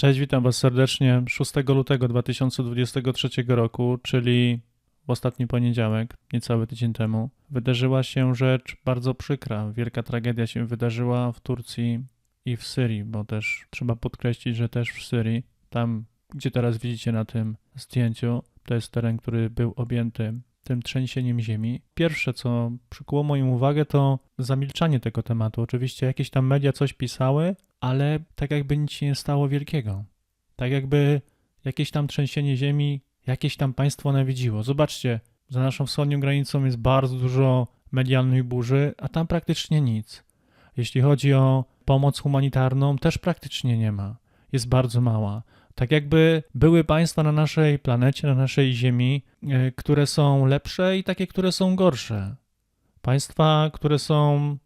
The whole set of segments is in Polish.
Cześć, witam Was serdecznie 6 lutego 2023 roku, czyli w ostatni poniedziałek, niecały tydzień temu, wydarzyła się rzecz bardzo przykra. Wielka tragedia się wydarzyła w Turcji i w Syrii, bo też trzeba podkreślić, że też w Syrii, tam gdzie teraz widzicie na tym zdjęciu, to jest teren, który był objęty tym trzęsieniem ziemi. Pierwsze, co przykuło moją uwagę, to zamilczanie tego tematu. Oczywiście jakieś tam media coś pisały, ale tak jakby nic się nie stało wielkiego. Tak jakby jakieś tam trzęsienie ziemi, jakieś tam państwo nawiedziło. Zobaczcie, za naszą wschodnią granicą jest bardzo dużo medialnej burzy, a tam praktycznie nic. Jeśli chodzi o pomoc humanitarną, też praktycznie nie ma. Jest bardzo mała. Tak jakby były państwa na naszej planecie, na naszej Ziemi, e, które są lepsze i takie, które są gorsze. Państwa, które są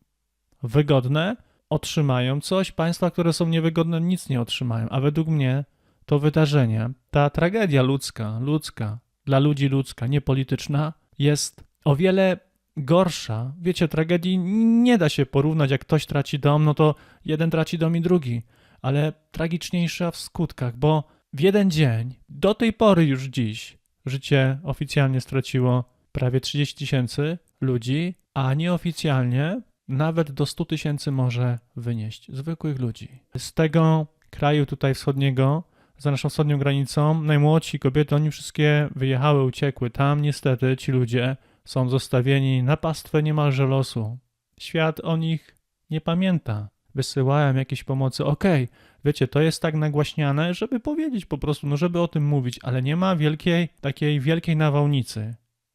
wygodne, otrzymają coś, państwa, które są niewygodne, nic nie otrzymają. A według mnie to wydarzenie, ta tragedia ludzka, ludzka, dla ludzi ludzka, niepolityczna, jest o wiele gorsza. Wiecie, tragedii nie da się porównać, jak ktoś traci dom, no to jeden traci dom i drugi, ale tragiczniejsza w skutkach, bo w jeden dzień, do tej pory już dziś, życie oficjalnie straciło prawie 30 tysięcy ludzi, a nieoficjalnie nawet do 100 tysięcy może wynieść zwykłych ludzi. Z tego kraju tutaj wschodniego, za naszą wschodnią granicą, najmłodsi kobiety, oni wszystkie wyjechały, uciekły. Tam niestety ci ludzie są zostawieni na pastwę niemalże losu. Świat o nich nie pamięta. Wysyłałem jakieś pomocy. Okej, wiecie, to jest tak nagłaśniane, żeby powiedzieć po prostu, no żeby o tym mówić, ale nie ma wielkiej, takiej wielkiej nawałnicy.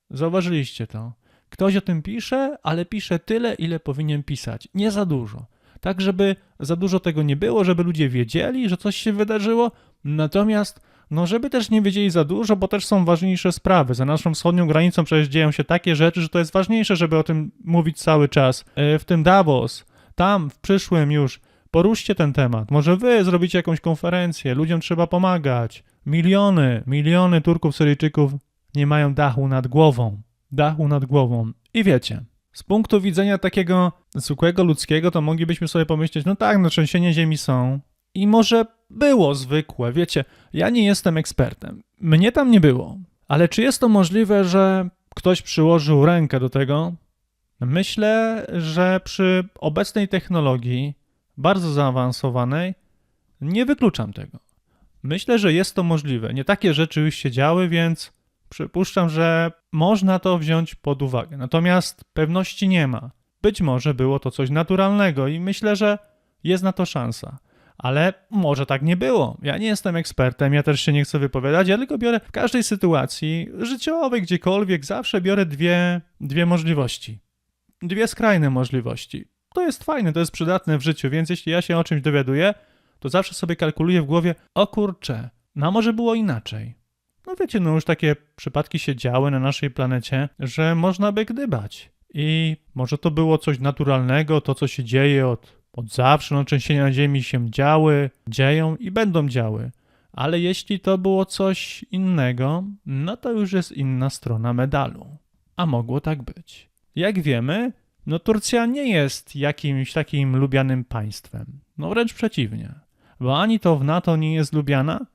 Zauważyliście to. Ktoś o tym pisze, ale pisze tyle, ile powinien pisać. Nie za dużo. Tak, żeby za dużo tego nie było, żeby ludzie wiedzieli, że coś się wydarzyło, natomiast, no, żeby też nie wiedzieli za dużo, bo też są ważniejsze sprawy. Za naszą wschodnią granicą przecież dzieją się takie rzeczy, że to jest ważniejsze, żeby o tym mówić cały czas. E, W tym Davos, tam w przyszłym już, poruszcie ten temat. Może wy zrobicie jakąś konferencję, ludziom trzeba pomagać. Miliony, miliony Turków, Syryjczyków nie mają dachu nad głową dachu nad głową. I wiecie, z punktu widzenia takiego zwykłego ludzkiego, to moglibyśmy sobie pomyśleć, no tak, no trzęsienie ziemi są. I może było zwykłe, wiecie, ja nie jestem ekspertem. Mnie tam nie było. Ale czy jest to możliwe, że ktoś przyłożył rękę do tego? Myślę, że przy obecnej technologii, bardzo zaawansowanej, nie wykluczam tego. Myślę, że jest to możliwe. Nie takie rzeczy już się działy, więc Przypuszczam, że można to wziąć pod uwagę. Natomiast pewności nie ma. Być może było to coś naturalnego i myślę, że jest na to szansa. Ale może tak nie było. Ja nie jestem ekspertem, ja też się nie chcę wypowiadać, ja tylko biorę w każdej sytuacji życiowej, gdziekolwiek, zawsze biorę dwie, dwie możliwości. Dwie skrajne możliwości. To jest fajne, to jest przydatne w życiu, więc jeśli ja się o czymś dowiaduję, to zawsze sobie kalkuluję w głowie, o kurczę, no może było inaczej. No wiecie, no już takie przypadki się działy na naszej planecie, że można by gdybać. I może to było coś naturalnego, to co się dzieje od, od zawsze, no trzęsienia na ziemi się działy, dzieją i będą działy. Ale jeśli to było coś innego, no to już jest inna strona medalu. A mogło tak być. Jak wiemy, no Turcja nie jest jakimś takim lubianym państwem. No wręcz przeciwnie. Bo ani to w NATO nie jest lubiana,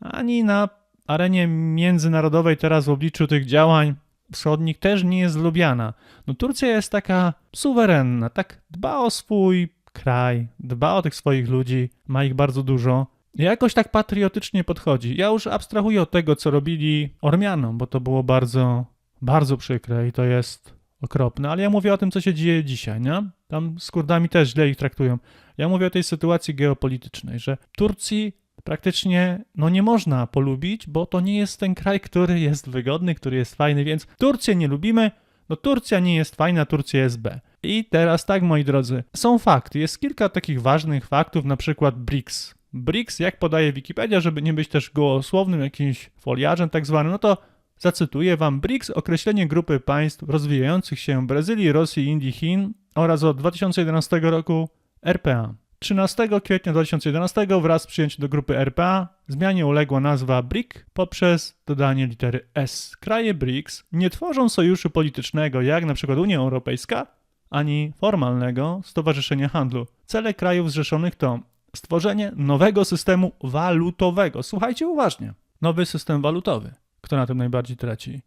ani na arenie międzynarodowej teraz w obliczu tych działań wschodnich też nie jest lubiana. No Turcja jest taka suwerenna, tak dba o swój kraj, dba o tych swoich ludzi, ma ich bardzo dużo. Jakoś tak patriotycznie podchodzi. Ja już abstrahuję od tego, co robili Ormianom, bo to było bardzo, bardzo przykre i to jest okropne, ale ja mówię o tym, co się dzieje dzisiaj, nie? Tam z Kurdami też źle ich traktują. Ja mówię o tej sytuacji geopolitycznej, że Turcji praktycznie no nie można polubić, bo to nie jest ten kraj, który jest wygodny, który jest fajny, więc Turcję nie lubimy, no Turcja nie jest fajna, Turcja jest B. I teraz tak, moi drodzy, są fakty. Jest kilka takich ważnych faktów, na przykład BRICS. BRICS, jak podaje Wikipedia, żeby nie być też gołosłownym jakimś foliarzem tak zwanym, no to zacytuję wam BRICS, określenie grupy państw rozwijających się Brazylii, Rosji, Indii, Chin oraz od 2011 roku RPA. 13 kwietnia 2011 wraz z przyjęciem do grupy RPA zmianie uległa nazwa BRIC poprzez dodanie litery S. Kraje BRICS nie tworzą sojuszu politycznego jak np. Unia Europejska, ani formalnego Stowarzyszenia Handlu. Cele krajów zrzeszonych to stworzenie nowego systemu walutowego. Słuchajcie uważnie. Nowy system walutowy. Kto na tym najbardziej traci?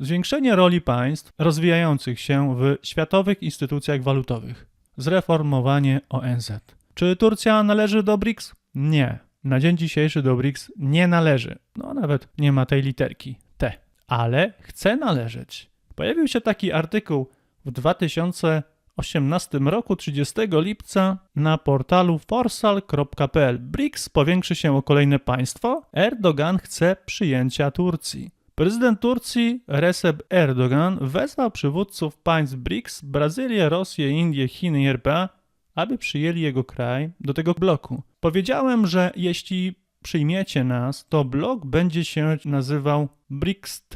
Zwiększenie roli państw rozwijających się w światowych instytucjach walutowych. Zreformowanie ONZ. Czy Turcja należy do BRICS? Nie. Na dzień dzisiejszy do BRICS nie należy. No nawet nie ma tej literki T. Ale chce należeć. Pojawił się taki artykuł w 2018 roku 30 lipca na portalu forsal.pl. BRICS powiększy się o kolejne państwo. Erdogan chce przyjęcia Turcji. Prezydent Turcji Recep Erdogan wezwał przywódców państw BRICS, Brazylię, Rosję, Indię, Chiny i RPA, aby przyjęli jego kraj do tego bloku. Powiedziałem, że jeśli przyjmiecie nas, to blok będzie się nazywał BRICS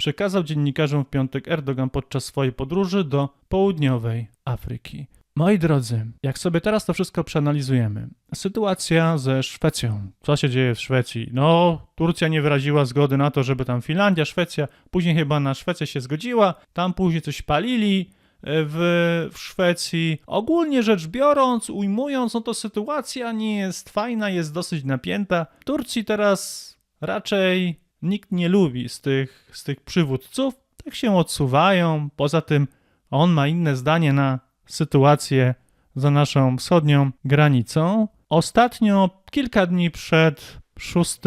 przekazał dziennikarzom w piątek Erdogan podczas swojej podróży do południowej Afryki. Moi drodzy, jak sobie teraz to wszystko przeanalizujemy, sytuacja ze Szwecją. Co się dzieje w Szwecji? No, Turcja nie wyraziła zgody na to, żeby tam Finlandia, Szwecja, później chyba na Szwecję się zgodziła, tam później coś palili w, w Szwecji. Ogólnie rzecz biorąc, ujmując, no to sytuacja nie jest fajna, jest dosyć napięta. Turcji teraz raczej nikt nie lubi z tych, z tych przywódców, tak się odsuwają. Poza tym on ma inne zdanie na sytuację za naszą wschodnią granicą. Ostatnio, kilka dni przed 6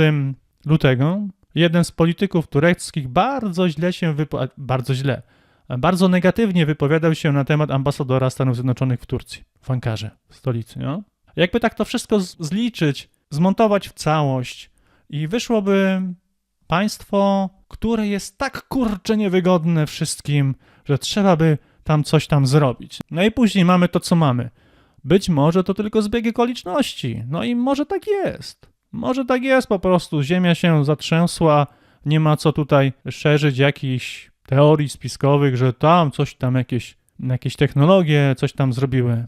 lutego, jeden z polityków tureckich bardzo źle się wypowiadał, bardzo źle, bardzo negatywnie wypowiadał się na temat ambasadora Stanów Zjednoczonych w Turcji, w Ankarze, w stolicy. No? Jakby tak to wszystko zliczyć, zmontować w całość i wyszłoby państwo, które jest tak kurcze niewygodne wszystkim, że trzeba by tam coś tam zrobić. No i później mamy to, co mamy. Być może to tylko zbieg okoliczności. No i może tak jest. Może tak jest po prostu. Ziemia się zatrzęsła, nie ma co tutaj szerzyć jakichś teorii spiskowych, że tam coś tam jakieś, jakieś technologie coś tam zrobiły.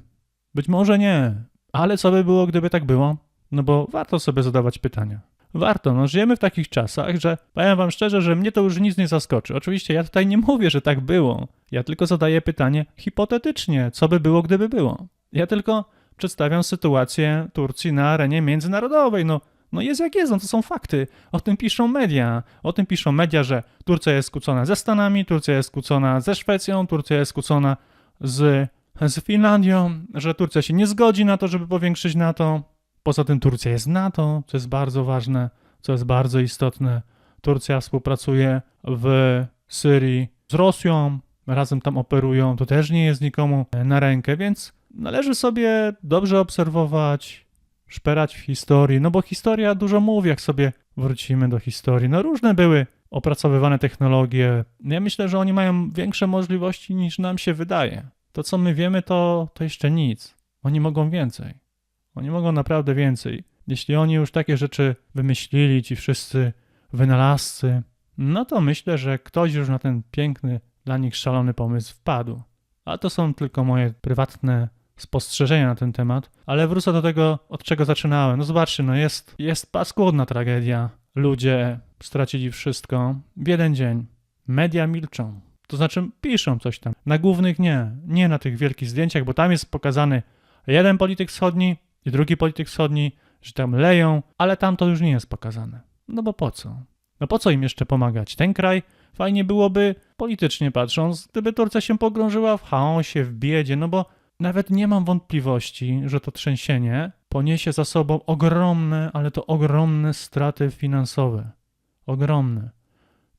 Być może nie. Ale co by było, gdyby tak było? No bo warto sobie zadawać pytania warto. No, żyjemy w takich czasach, że powiem wam szczerze, że mnie to już nic nie zaskoczy. Oczywiście ja tutaj nie mówię, że tak było. Ja tylko zadaję pytanie hipotetycznie, co by było, gdyby było. Ja tylko przedstawiam sytuację Turcji na arenie międzynarodowej. No, no jest jak jest, no to są fakty. O tym piszą media. O tym piszą media, że Turcja jest skłócona ze Stanami, Turcja jest skłócona ze Szwecją, Turcja jest skłócona z, z Finlandią, że Turcja się nie zgodzi na to, żeby powiększyć NATO. Poza tym Turcja jest NATO, co jest bardzo ważne, co jest bardzo istotne. Turcja współpracuje w Syrii z Rosją, razem tam operują, to też nie jest nikomu na rękę, więc należy sobie dobrze obserwować, szperać w historii, no bo historia dużo mówi, jak sobie wrócimy do historii. No różne były opracowywane technologie. Ja myślę, że oni mają większe możliwości niż nam się wydaje. To, co my wiemy, to, to jeszcze nic. Oni mogą więcej. Oni mogą naprawdę więcej. Jeśli oni już takie rzeczy wymyślili, ci wszyscy wynalazcy, no to myślę, że ktoś już na ten piękny, dla nich szalony pomysł wpadł. A to są tylko moje prywatne spostrzeżenia na ten temat, ale wrócę do tego, od czego zaczynałem. No zobaczcie, no jest, jest paskudna tragedia. Ludzie stracili wszystko w jeden dzień. Media milczą. To znaczy piszą coś tam. Na głównych nie. Nie na tych wielkich zdjęciach, bo tam jest pokazany jeden polityk wschodni, i drugi polityk wschodni, że tam leją, ale tam to już nie jest pokazane. No bo po co? No po co im jeszcze pomagać? Ten kraj fajnie byłoby, politycznie patrząc, gdyby Turcja się pogrążyła w chaosie, w biedzie, no bo nawet nie mam wątpliwości, że to trzęsienie poniesie za sobą ogromne, ale to ogromne straty finansowe. Ogromne.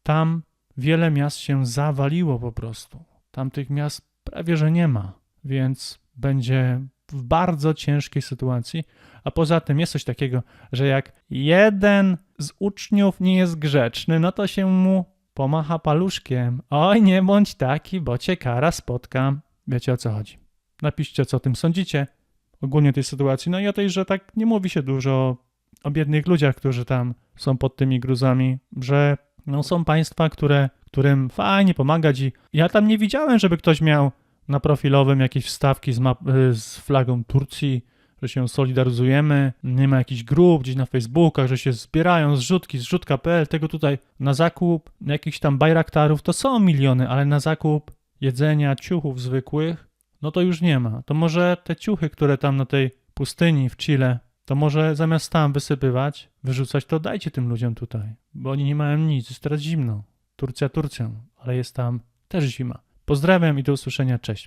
Tam wiele miast się zawaliło po prostu. Tam tych miast prawie że nie ma, więc będzie w bardzo ciężkiej sytuacji. A poza tym jest coś takiego, że jak jeden z uczniów nie jest grzeczny, no to się mu pomacha paluszkiem. Oj, nie bądź taki, bo cię kara spotka. Wiecie o co chodzi. Napiszcie, co o tym sądzicie. Ogólnie tej sytuacji. No i o tej, że tak nie mówi się dużo o biednych ludziach, którzy tam są pod tymi gruzami, że no, są państwa, które, którym fajnie pomagać i ja tam nie widziałem, żeby ktoś miał na profilowym jakieś wstawki z, y, z flagą Turcji, że się solidaryzujemy, nie ma jakichś grup gdzieś na Facebookach, że się zbierają zrzutki, zrzutka.pl, tego tutaj na zakup jakichś tam bajraktarów to są miliony, ale na zakup jedzenia, ciuchów zwykłych, no to już nie ma. To może te ciuchy, które tam na tej pustyni w Chile to może zamiast tam wysypywać, wyrzucać, to dajcie tym ludziom tutaj, bo oni nie mają nic, jest teraz zimno. Turcja Turcją, ale jest tam też zima. Pozdrawiam i do usłyszenia, cześć.